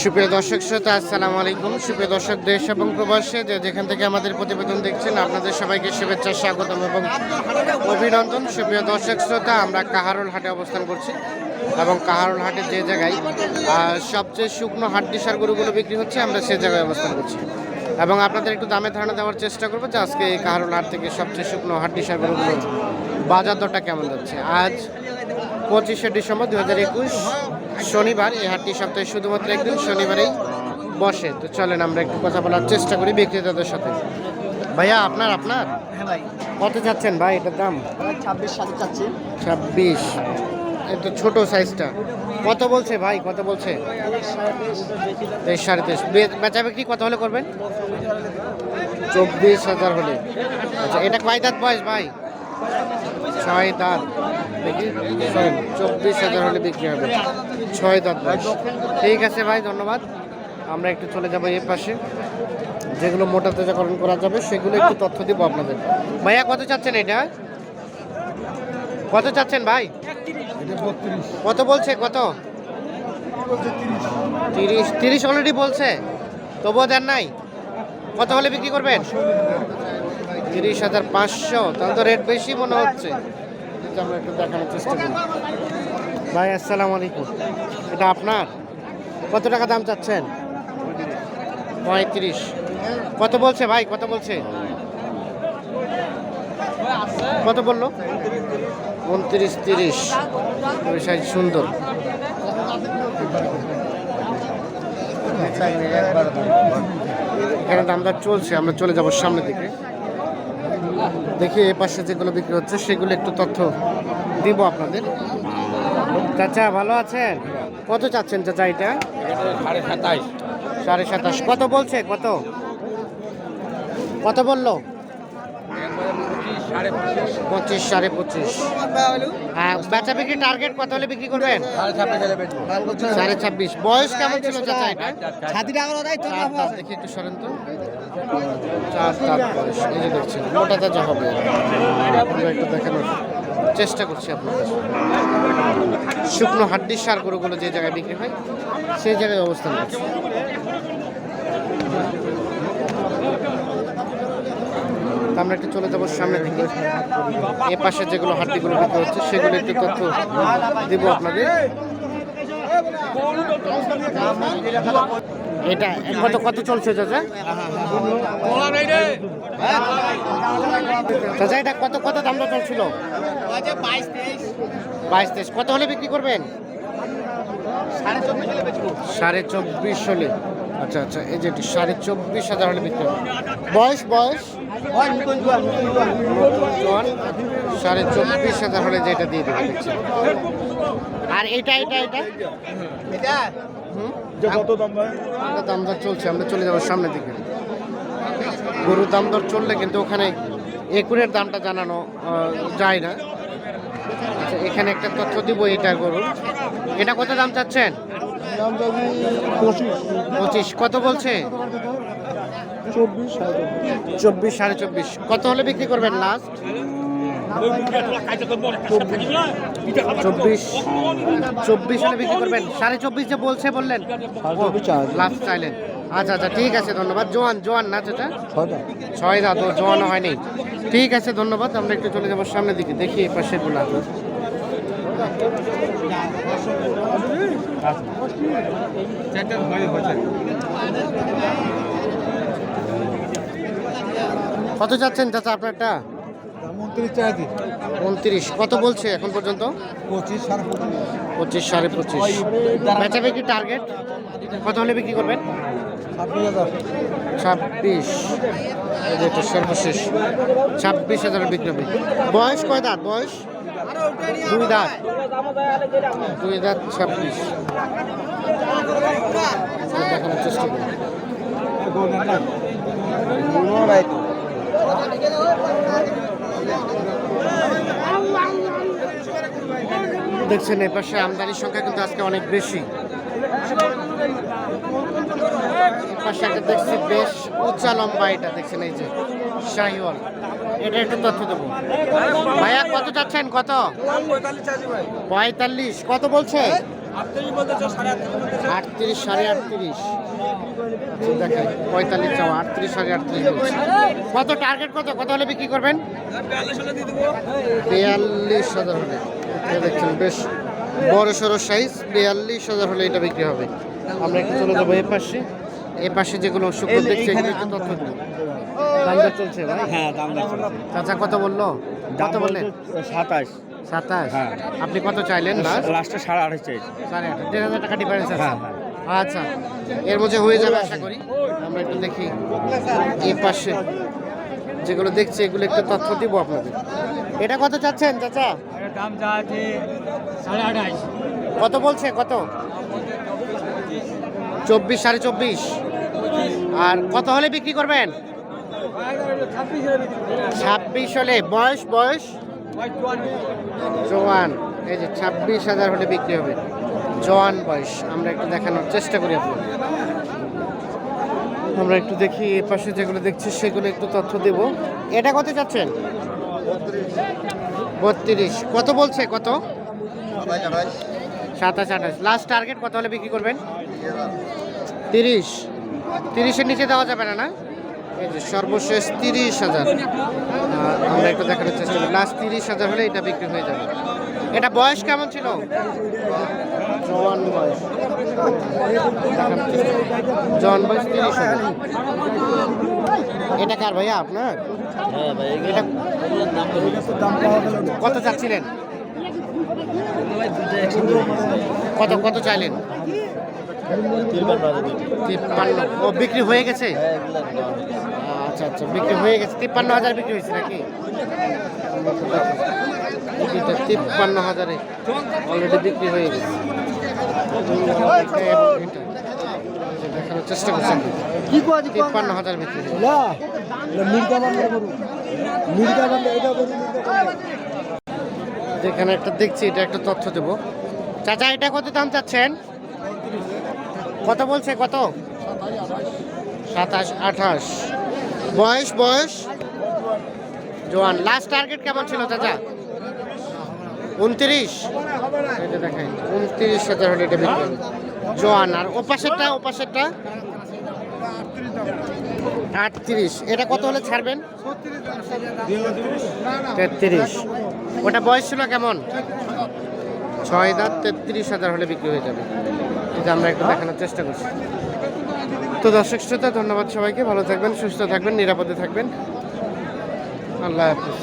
সুপ্রিয় দর্শক শ্রোতা, আসসালামু আলাইকুম। সুপ্রিয় দর্শক, দেশ এবং প্রবাসে যে যেখান থেকে আমাদের প্রতিবেদন দেখছেন, আপনাদের সবাইকে শুভেচ্ছা, স্বাগতম এবং অভিনন্দন। সুপ্রিয় দর্শক শ্রোতা, আমরা কাহারুল হাটে অবস্থান করছি এবং কাহারুল হাটে যে জায়গায় সবচেয়ে শুকনো হাড্ডি সার গরুগুলো বিক্রি হচ্ছে, আমরা সে জায়গায় অবস্থান করছি। এবং আপনাদের একটু দামে ধারণা দেওয়ার চেষ্টা করব যে আজকে এই কাহারুল হাট থেকে সবচেয়ে শুকনো সার গরুগুলো বাজার দরটা কেমন যাচ্ছে। আজ পঁচিশে ডিসেম্বর দু হাজার একুশ শনিবার এই হাটটি সপ্তাহে শুধুমাত্র একদিন শনিবারেই বসে। তো চলেন আমরা একটু কথা বলার চেষ্টা করি বিক্রেতাদের সাথে। ভাইয়া আপনার আপনার? হ্যাঁ কত চাচ্ছেন ভাই এটার দাম? ছাব্বিশ চাচ্ছি। ছাব্বিশ। তো ছোট সাইজটা কত বলছে ভাই? কত বলছে? তেইশ সাড়ে তেইশ বেচা বিক্রি কত হলে করবেন? চব্বিশ হাজার হলে। আচ্ছা এটা কয় দাঁত বয়স ভাই? ছয় দাঁত। চব্বিশ হাজার হলে বিক্রি হবে। ছয় দাঁত বয়স। ঠিক আছে ভাই, ধন্যবাদ। আমরা একটু চলে যাব এর পাশে। যেগুলো মোটা তাজাকরণ করা যাবে, সেগুলো একটু তথ্য দিব আপনাদের। ভাইয়া, কত চাচ্ছেন এটা? কত চাচ্ছেন ভাই? কত বলছে, কত? তিরিশ। তিরিশ অলরেডি বলছে। তবুও দেন নাই। কত হলে বিক্রি করবেন? তিরিশ হাজার পাঁচশো। তাহলে তো রেট বেশি মনে হচ্ছে। আমরা একটু দেখানোর চেষ্টা করি। ভাই, আসসালামু আলাইকুম। এটা আপনার? কত টাকা দাম চাচ্ছেন? পঁয়ত্রিশ। কত বলছে ভাই? কত বলছে? কত বলল? উনত্রিশ তিরিশ। সাইজ সুন্দর। এখানে দামটা চলছে আমরা চলে যাব সামনের দিকে। দেখি এ পাশে যেগুলো বিক্রি হচ্ছে সেগুলো একটু তথ্য দিব আপনাদের। চাচা ভালো আছেন? কত চাচ্ছেন চাচা এটা? সাড়ে সাড়ে সাতাশ। কত বলছে? কত? কত বলল? পঁচিশ সাড়ে পঁচিশ। হ্যাঁ বেচা বিক্রি টার্গেট কত হলে বিক্রি করবেন? সাড়ে ছাব্বিশ। বয়স কেমন ছিল চাচা এটা? চার দেখি একটু সরেন তো। চার দাঁত বয়স। এই যে দেখছেন মোটা তাজা হবে। একটু দেখানোর চেষ্টা করছি আপনাদের। শুকনো হাড্ডির সার গরুগুলো যে জায়গায় বিক্রি হয় সেই জায়গায় অবস্থান করছি। তা আমরা একটু চলে যাব সামনের দিকে এ পাশে যেগুলো হাড্ডিগুলো বিক্রি হচ্ছে, সেগুলো একটু তথ্য দিব আপনাদের এটা কত কত চলছে চাচা, এটা কত কত দামটা চলছিল? বাইশ তেইশ। কত হলে বিক্রি করবেন? সাড়ে চব্বিশ হলে। আচ্ছা আচ্ছা এই যে সাড়ে চব্বিশ হাজার হলে বিক্রি হবে। বয়স বয়স? সাড়ে চব্বিশ হাজার হলে যেটা দিয়ে দেবে আর এটা এটা এটা? হুম? আমরা দাম দর চলছে আমরা চলে যাব সামনের দিকে। গরুর দাম দর চললে কিন্তু ওখানে একুরের দামটা জানানো যায় না। আচ্ছা এখানে একটা তথ্য দিব এটা গরুর। এটা কত দাম চাচ্ছেন? পঁচিশ। কত বলছে? চব্বিশ সাড়ে চব্বিশ। কত হলে বিক্রি করবেন লাস্ট চব্বিশ। চব্বিশ হলে বিক্রি করবেন। সাড়ে চব্বিশ যে বলছে বললেন? লাস্ট চাইলেন আচ্ছা আচ্ছা ঠিক আছে ধন্যবাদ। জোয়ান জোয়ান না চাচা ছয় দাঁত। ও জোয়ানো হয়নি। ঠিক আছে ধন্যবাদ। আমরা একটু চলে যাব সামনের দিকে। দেখি এই পাশেরগুলা। কত যাচ্ছেন চাচা আপনারটা? উনত্রিশ কত বলছে এখন পর্যন্ত? পঁচিশ সাড়ে পঁচিশ। পঁচিশ সাড়ে পঁচিশ। বেচা বিক্রি টার্গেট কত হলে বিক্রি করবেন? ছাব্বিশ সর্বশেষ। ছাব্বিশ হাজার বিক্রি হবে। বয়স কয় দাঁত? বয়স? দুই দাঁত। দুই দাঁত ছাব্বিশ। দেখানোর দেখছেন এ পাশে আমদানির সংখ্যা কিন্তু আজকে অনেক বেশি। পাশে দেখছি, বেশ উঁচা লম্বা এটা, দেখছেন এই যে শাহিওয়াল। এটা একটু তথ্য দেবো। ভাইয়া, কত কত? পঁয়তাল্লিশ। কত বলছে? আটত্রিশ আটত্রিশ। পঁয়তাল্লিশ আটত্রিশ আটত্রিশ কত টার্গেট কত? কত হলে বিক্রি করবেন? হাজার হলে। দেখছেন, বেশ বড় সড়ো সাইজ বিয়াল্লিশ হাজার হলে এটা বিক্রি হবে। আমরা একটু চলে যাব এ পাশে। এ পাশে যেগুলো শুক্র দেখছি এগুলো একটু তথ্য দিন। চলছে ভাই? হ্যাঁ চাচা কত বলল? কত বললেন? সাতাশ। সাতাশ? হ্যাঁ। আপনি কত চাইলেন না লাস্টে? সাড়ে আঠাশ চাইছি সাড়ে আট দেড় হাজার টাকা ডিফারেন্স আছে। হ্যাঁ, আচ্ছা এর মধ্যে হয়ে যাবে আশা করি। আমরা একটু দেখি। এই পাশে যেগুলো দেখছি এগুলো একটু তথ্য দিব আপনাদের। এটা কত চাচ্ছেন চাচা? দাম যা আছে সাড়ে আঠাশ কত বলছে কত? চব্বিশ সাড়ে চব্বিশ। আর কত হলে বিক্রি করবেন? ছাব্বিশ হলে। বয়স বয়স? জোয়ান। এই যে ছাব্বিশ হাজার হলে বিক্রি হবে। জোয়ান বয়স। আমরা একটু দেখানোর চেষ্টা করি আপনাদের। আমরা একটু দেখি এ পাশে যেগুলো দেখছি, সেগুলো একটু তথ্য দেব। এটা কত চাচ্ছেন? বত্রিশ। কত বলছে? কত? সাতাশ, আঠাশ। লাস্ট টার্গেট কত হলে বিক্রি করবেন? তিরিশ। তিরিশের নিচে দেওয়া যাবে না না? এই যে সর্বশেষ তিরিশ হাজার। আমরা একটু দেখানোর চেষ্টা করি। লাস্ট তিরিশ হাজার হলে এটা বিক্রি হয়ে যাবে। এটা বয়স কেমন ছিল? জওয়ান বয়স। জওয়ান বয়স তিরিশ হাজার। এটা কার ভাইয়া আপনার? এটা কত চাচ্ছিলেন? কত কত চাইলেন? তিপ্পান্ন। ও বিক্রি হয়ে গেছে? আচ্ছা আচ্ছা বিক্রি হয়ে গেছে। তিপ্পান্ন হাজার বিক্রি হয়েছে নাকি? তিপ্পান্ন হাজারে অলরেডি বিক্রি হয়ে গেছে। দেখানোর চেষ্টা করছেন কি তিপ্পান্ন হাজার বিক্রি না এটা যেখানে একটা দেখছি এটা একটা তথ্য দেবো। চাচা এটা কত দাম চাচ্ছেন? কত বলছে, কত? সাতাশ, আঠাশ। বয়স বয়স? জোয়ান লাস্ট টার্গেট কেমন ছিল চাচা? উনত্রিশ। এটা দেখাই উনত্রিশ হাজার হলে এটা বিক্রি। জোয়ান, আর ওপাশেরটা ওপাশেরটা? আটত্রিশ। এটা কত হলে ছাড়বেন? তেত্রিশ। ওটা বয়স ছিল কেমন? ছয় দাঁত তেত্রিশ হাজার হলে বিক্রি হয়ে যাবে। এটা আমরা একটু দেখানোর চেষ্টা করছি। তো দর্শক শ্রোতা, ধন্যবাদ সবাইকে। ভালো থাকবেন, সুস্থ থাকবেন, নিরাপদে থাকবেন। আল্লাহ হাফিজ।